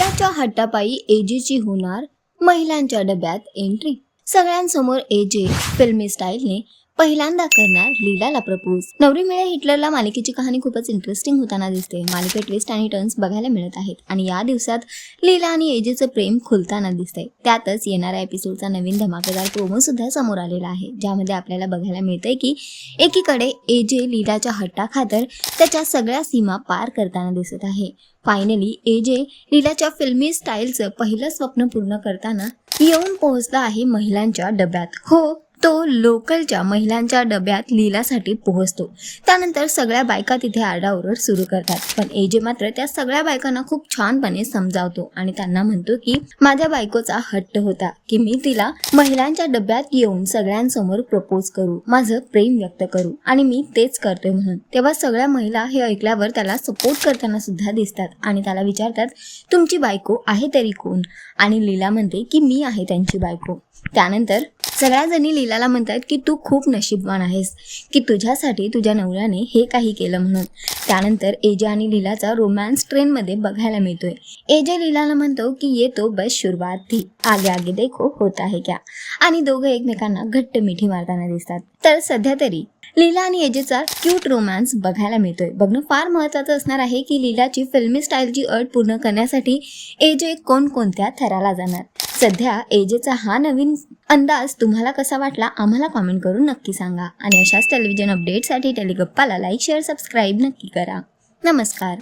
मुलाच्या हट्टापायी एजेची होणार महिलांच्या डब्यात एंट्री सगळ्यांसमोर एजे फिल्मी स्टाईलने पहिल्यांदा करणार लीलाला प्रपोज नवरी मिळे हिटलरला मालिकेची कहाणी खूपच इंटरेस्टिंग होताना दिसते. मालिकेत ट्विस्ट आणि टर्न्स बघायला मिळत आहेत. आणि या दिवसात लीला आणि एजेचं प्रेम खुलताना दिसतंय. त्यातच येणाऱ्या एपिसोडचा नवीन धमाकेदार प्रोमो सुद्धा समोर आलेला आहे. ज्यामध्ये आपल्याला बघायला मिळतंय की एकीकडे एजे लीलाच्या हट्टाखातर त्याच्या सगळ्या सीमा पार करताना दिसत आहे. फायनली एजे लीलाच्या फिल्मी स्टाईलचं पहिलं स्वप्न पूर्ण करताना येऊन पोहोचला आहे महिलांच्या डब्यात. हो तो लोकलच्या महिलांच्या डब्यात लीलासाठी पोहोचतो. त्यानंतर सगळ्या बायका तिथे आरडाओरड सुरू करतात. पण एजे मात्र त्या सगळ्या बायकांना खूप छानपणे समजावतो आणि त्यांना म्हणतो की माझ्या बायकोचा हट्ट होता की मी तिला महिलांच्या डब्यात येऊन सगळ्यांसमोर प्रपोज करू माझं प्रेम व्यक्त करू आणि मी तेच करतोय म्हणून. तेव्हा सगळ्या महिला हे ऐकल्यावर त्याला सपोर्ट करताना सुद्धा दिसतात आणि त्याला विचारतात तुमची बायको आहे तरी कोण? आणि लीला म्हणते की मी आहे त्यांची बायको. त्यानंतर सगळ्या जणी लीलाला म्हणतात की तू खूप नशीबवान आहेस की तुझ्यासाठी तुझ्या नवऱ्याने हे काही केलं म्हणून. त्यानंतर एजे आणि लीलाचा रोमॅन्स ट्रेनमध्ये बघायला मिळतोय. एजे लीलाला म्हणतो की ये तो बस सुरुवात थी. आगे आगे देखो होत आहे क्या? आणि दोघं एकमेकांना घट्ट मिठी मारताना दिसतात. तर सध्या तरी लीला आणि एजेचा क्यूट रोमॅन्स बघायला मिळतोय. बघणं फार महत्त्वाचं असणार आहे की लीलाची फिल्मी स्टाईलची अट पूर्ण करण्यासाठी एजे कोणकोणत्या थराला जाणार. सध्या एजेचा हा नवीन अंदाज तुम्हाला कसा वाटला आम्हाला कॉमेंट करून नक्की सांगा. आणि अशाच टेलिव्हिजन अपडेटसाठी टेलिगप्पाला लाईक शेअर सबस्क्राईब नक्की करा. नमस्कार.